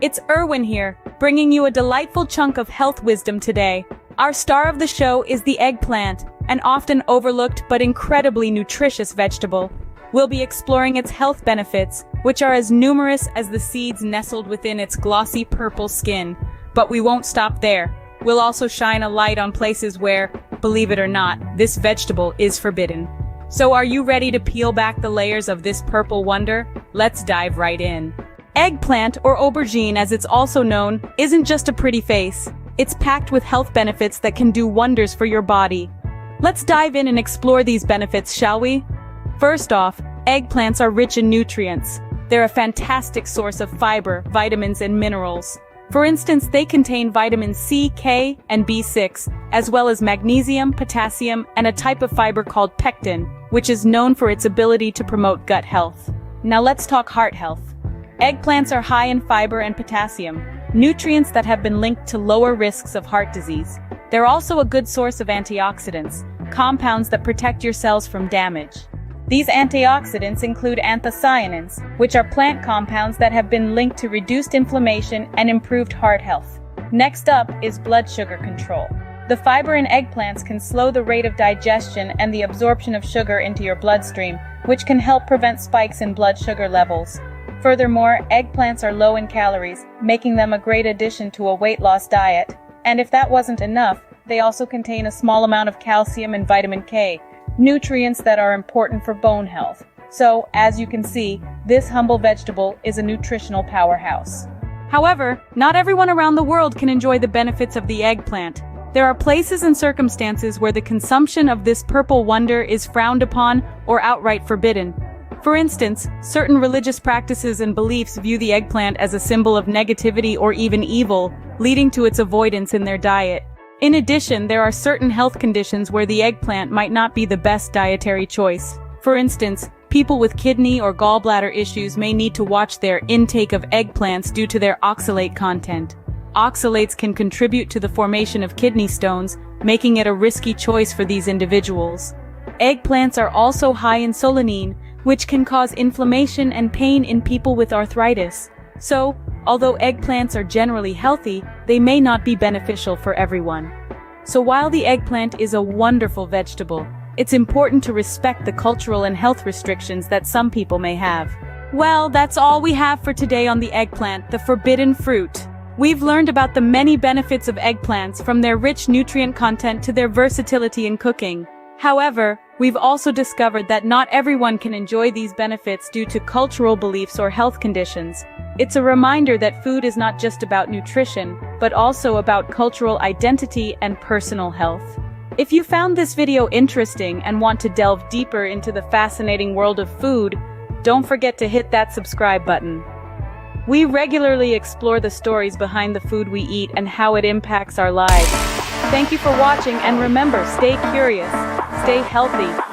It's Erwin here, bringing you a delightful chunk of health wisdom today. Our star of the show is the eggplant, an often overlooked but incredibly nutritious vegetable. We'll be exploring its health benefits, which are as numerous as the seeds nestled within its glossy purple skin. But we won't stop there. We'll also shine a light on places where, believe it or not, this vegetable is forbidden. So are you ready to peel back the layers of this purple wonder? Let's dive right in. Eggplant, or aubergine as it's also known, isn't just a pretty face. It's packed with health benefits that can do wonders for your body. Let's dive in and explore these benefits, shall we? First off, eggplants are rich in nutrients. They're a fantastic source of fiber, vitamins, and minerals. For instance, they contain vitamin C, K, and B6, as well as magnesium, potassium, and a type of fiber called pectin, which is known for its ability to promote gut health. Now let's talk heart health. Eggplants are high in fiber and potassium, nutrients that have been linked to lower risks of heart disease. They're also a good source of antioxidants, compounds that protect your cells from damage. These antioxidants include anthocyanins, which are plant compounds that have been linked to reduced inflammation and improved heart health. Next up is blood sugar control. The fiber in eggplants can slow the rate of digestion and the absorption of sugar into your bloodstream, which can help prevent spikes in blood sugar levels. Furthermore, eggplants are low in calories, making them a great addition to a weight loss diet. And if that wasn't enough, they also contain a small amount of calcium and vitamin K, nutrients that are important for bone health. So, as you can see, this humble vegetable is a nutritional powerhouse. However, not everyone around the world can enjoy the benefits of the eggplant. There are places and circumstances where the consumption of this purple wonder is frowned upon or outright forbidden. For instance, certain religious practices and beliefs view the eggplant as a symbol of negativity or even evil, leading to its avoidance in their diet. In addition, there are certain health conditions where the eggplant might not be the best dietary choice. For instance, people with kidney or gallbladder issues may need to watch their intake of eggplants due to their oxalate content. Oxalates can contribute to the formation of kidney stones, making it a risky choice for these individuals. Eggplants are also high in solanine, which can cause inflammation and pain in people with arthritis. So, although eggplants are generally healthy, they may not be beneficial for everyone. So while the eggplant is a wonderful vegetable, it's important to respect the cultural and health restrictions that some people may have. Well, that's all we have for today on the eggplant, the forbidden fruit. We've learned about the many benefits of eggplants from their rich nutrient content to their versatility in cooking. However, we've also discovered that not everyone can enjoy these benefits due to cultural beliefs or health conditions. It's a reminder that food is not just about nutrition, but also about cultural identity and personal health. If you found this video interesting and want to delve deeper into the fascinating world of food, don't forget to hit that subscribe button. We regularly explore the stories behind the food we eat and how it impacts our lives. Thank you for watching and remember, stay curious, stay healthy,